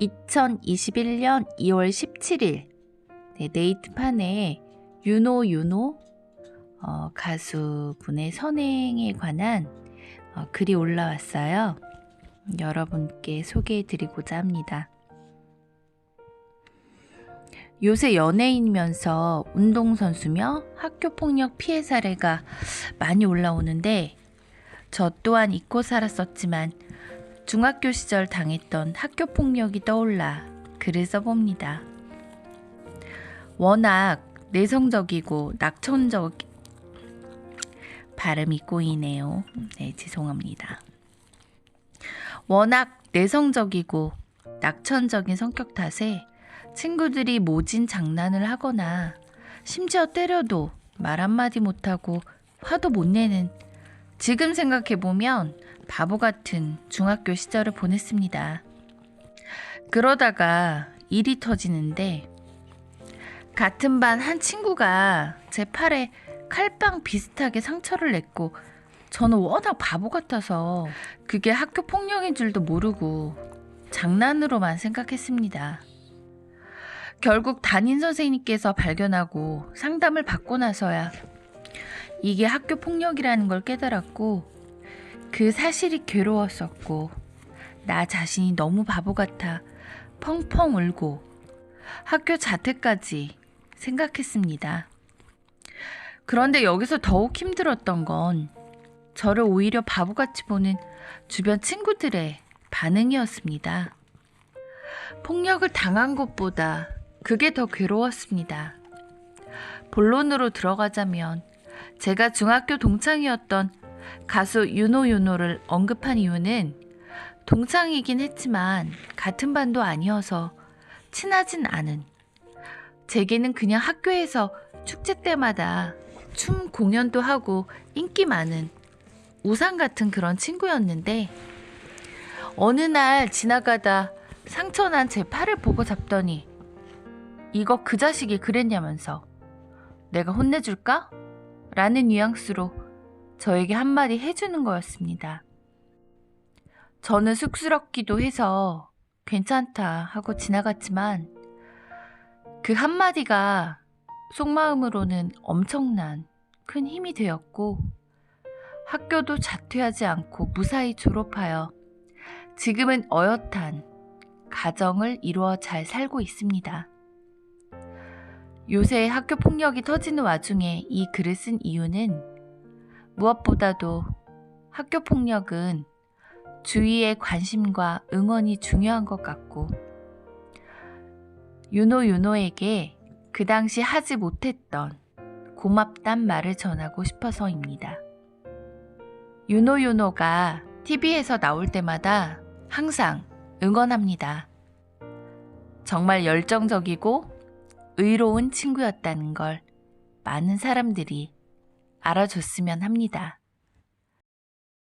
2021년 2월 17일 네, 네이트판에 유노 유노 어, 가수분의 선행에 관한 어, 글이 올라왔어요. 여러분께 소개해드리고자 합니다. 요새 연예인이면서 운동선수며 학교폭력 피해 사례가 많이 올라오는데 저 또한 잊고 살았었지만 중학교 시절 당했던 학교 폭력이 떠올라 글을 써봅니다. 워낙 내성적이고 낙천적 발음이 꼬이네요. 네, 죄송합니다. 워낙 내성적이고 낙천적인 성격 탓에 친구들이 모진 장난을 하거나 심지어 때려도 말 한마디 못하고 화도 못 내는 지금 생각해보면 바보 같은 중학교 시절을 보냈습니다. 그러다가 일이 터지는데 같은 반 한 친구가 제 팔에 칼빵 비슷하게 상처를 냈고 저는 워낙 바보 같아서 그게 학교 폭력인 줄도 모르고 장난으로만 생각했습니다. 결국 담임 선생님께서 발견하고 상담을 받고 나서야 이게 학교 폭력이라는 걸 깨달았고 그 사실이 괴로웠었고 나 자신이 너무 바보 같아 펑펑 울고 학교 자퇴까지 생각했습니다. 그런데 여기서 더욱 힘들었던 건 저를 오히려 바보같이 보는 주변 친구들의 반응이었습니다. 폭력을 당한 것보다 그게 더 괴로웠습니다. 본론으로 들어가자면 제가 중학교 동창이었던 가수 윤호윤호를 언급한 이유는 동창이긴 했지만 같은 반도 아니어서 친하진 않은 제게는 그냥 학교에서 축제 때마다 춤 공연도 하고 인기 많은 우상 같은 그런 친구였는데 어느 날 지나가다 상처난 제 팔을 보고 잡더니 이거 그 자식이 그랬냐면서 내가 혼내줄까? 라는 뉘앙스로 저에게 한마디 해주는 거였습니다. 저는 쑥스럽기도 해서 괜찮다 하고 지나갔지만 그 한마디가 속마음으로는 엄청난 큰 힘이 되었고 학교도 자퇴하지 않고 무사히 졸업하여 지금은 어엿한 가정을 이루어 잘 살고 있습니다. 요새 학교 폭력이 터지는 와중에 이 글을 쓴 이유는 무엇보다도 학교 폭력은 주위의 관심과 응원이 중요한 것 같고 윤호 윤호에게 그 당시 하지 못했던 고맙단 말을 전하고 싶어서입니다. 윤호 윤호가 TV에서 나올 때마다 항상 응원합니다. 정말 열정적이고 의로운 친구였다는 걸 많은 사람들이 알아줬으면 합니다.